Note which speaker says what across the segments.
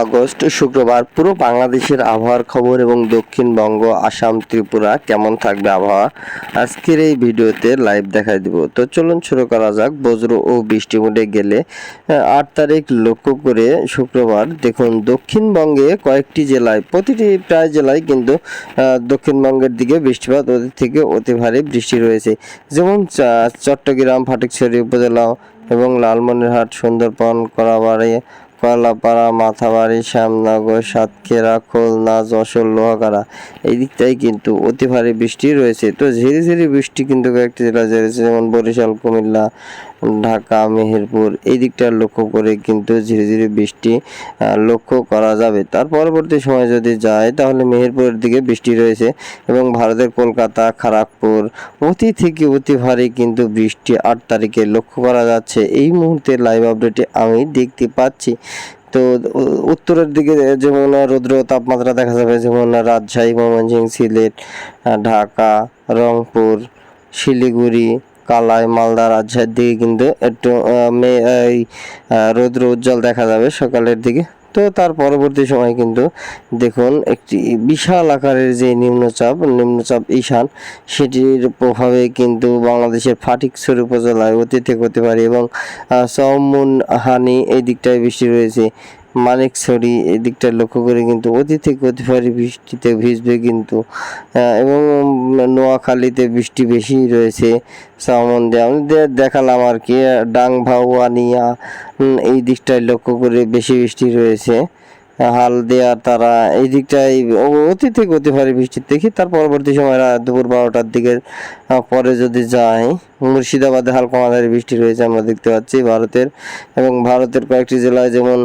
Speaker 1: August, শুক্রবার পুরো বাংলাদেশের আবহাওয়ার খবর এবং দক্ষিণবঙ্গ আসাম, ত্রিপুরা কেমন থাকবে আবহাওয়া? আজকের এই ভিডিওতে লাইভ দেখাই দিব। তো চলুন শুরু করা যাক। বজ্র ও বৃষ্টি মুডে গেলে আট তারিখ লক্ষ্য করে শুক্রবার দেখুন দক্ষিণবঙ্গে কয়েকটি জেলায়, প্রতিটি প্রায় জেলায় কিন্তু দক্ষিণবঙ্গের দিকে বৃষ্টিপাত অতি থেকে অতি ভারী বৃষ্টি রয়েছে। যেমন চট্টগ্রাম, ফটিকছড়ি উপজেলা এবং লালমনিরহাট, সুন্দরবন করাবাড়ি কয়লাপাড়া মাথাবাড়ি, শ্যামনগর, সাতক্ষীরা, খুলনা, যশোর, লোহাগাড়া এই দিকটাই কিন্তু অতি ভারী বৃষ্টি রয়েছে। তো ঝিরিঝিরি ঝিরি বৃষ্টি কিন্তু কয়েকটি জেলা রয়েছে যেমন বরিশাল, কুমিল্লা ঢাকা, মেহেরপুর, এই দিকটা লক্ষ্য করে কিন্তু ধীরে ধীরে বৃষ্টি লক্ষ্য করা যাবে। তার পরবর্তী সময় যদি যায়, তাহলে মেহেরপুরের দিকে বৃষ্টি রয়েছে এবং ভারতের কলকাতা খড়গপুর অতি থেকে অতি ভারী কিন্তু বৃষ্টি আট তারিখে লক্ষ্য করা যাচ্ছে। এই মুহূর্তে লাইভ আপডেটে আমি দেখতে পাচ্ছি। তো, উত্তরের দিকে যেমন রৌদ্র তাপমাত্রা দেখা যাবে, যেমন রাজশাহী, ময়মনসিংহ, সিলেট ঢাকা, রংপুর, শিলিগুড়ি কালাই মালদা রাজশাহীর দিকে কিন্তু একটু এই রৌদ্র উজ্জ্বল দেখা যাবে সকালের দিকে। তো তার পরবর্তী সময় কিন্তু দেখুন একটি বিশাল আকারের যে নিম্নচাপ নিম্নচাপ ঈশান, সেটির প্রভাবে কিন্তু বাংলাদেশের ফাটিকছড়ি উপজেলায় অতি থেকে হতে পারে এবং চৌমুন হানি এই দিকটায় বৃষ্টি রয়েছে। মানিকছড়ি এদিকটা লক্ষ্য করে কিন্তু অতি থেকে অতি বৃষ্টিতে ভিজবে কিন্তু এবং নোয়াখালীতে বৃষ্টি বেশি রয়েছে সম্বন্ধে আমি দেখালাম আর কি ডাং ভাউয়ানিয়া উম, এই দিকটায় লক্ষ্য করে বেশি বৃষ্টি রয়েছে। হালদিয়া, তারা এই দিকটায় ও- অতি থেকে অতি ভারী বৃষ্টি দেখি, তার পরবর্তী সময় দুপুর বারোটার দিকে পরে যদি যাই, মুর্শিদাবাদে হালকা মাঝারি বৃষ্টি রয়েছে আমরা দেখতে পাচ্ছি ভারতের এবং ভারতের কয়েকটি জেলায় যেমন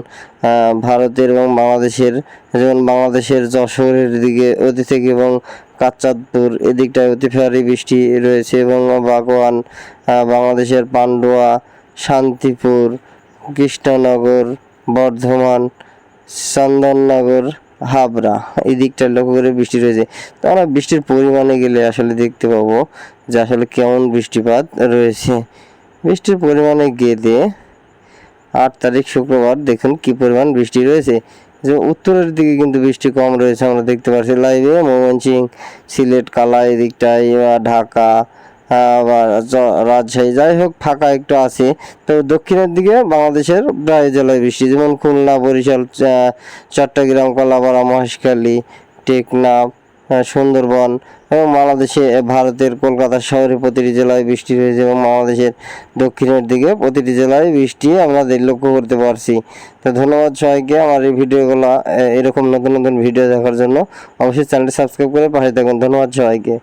Speaker 1: ভারতের এবং বাংলাদেশের, যেমন বাংলাদেশের যশোরের দিকে অতি থেকে এবং কাচ্চাদপুর এদিকটায় অতি ভারী বৃষ্টি রয়েছে এবং বাগোয়ান বাংলাদেশের পান্ডুয়া, শান্তিপুর, কৃষ্ণনগর, বর্ধমান চন্দননগর, হাবড়া, এই দিকটার লক্ষ্য করে বৃষ্টি রয়েছে। তো আমরা বৃষ্টির পরিমাণে গেলে আসলে দেখতে পাবো যে আসলে কেমন বৃষ্টিপাত রয়েছে। বৃষ্টির পরিমাণে গেলে আট তারিখ শুক্রবার দেখুন কি পরিমাণ বৃষ্টি রয়েছে। যে উত্তরের দিকে কিন্তু বৃষ্টি কম রয়েছে, আমরা দেখতে পাচ্ছি লাইভে ময়মনসিং সিলেট কালা এই দিকটায় বা ঢাকা রাজশাহী, যাই হোক, ফাঁকা একটু আছে। তো দক্ষিণের দিকে বাংলাদেশের প্রায় জেলায় বৃষ্টি, যেমন খুলনা, বরিশাল চট্টগ্রাম, কলাপাড়া, মহেশখালী টেকনাফ সুন্দরবন এবং বাংলাদেশে ভারতের কলকাতা শহরে প্রতিটি জেলায় বৃষ্টি হয়েছে এবং বাংলাদেশের দক্ষিণের দিকে প্রতিটি জেলায় বৃষ্টি আমরা লক্ষ্য করতে পারছি। তো ধন্যবাদ সবাইকে আমার এই ভিডিওগুলো এরকম নতুন নতুন ভিডিও দেখার জন্য। অবশ্যই চ্যানেলটি সাবস্ক্রাইব করে পাশে থাকুন। ধন্যবাদ সবাইকে।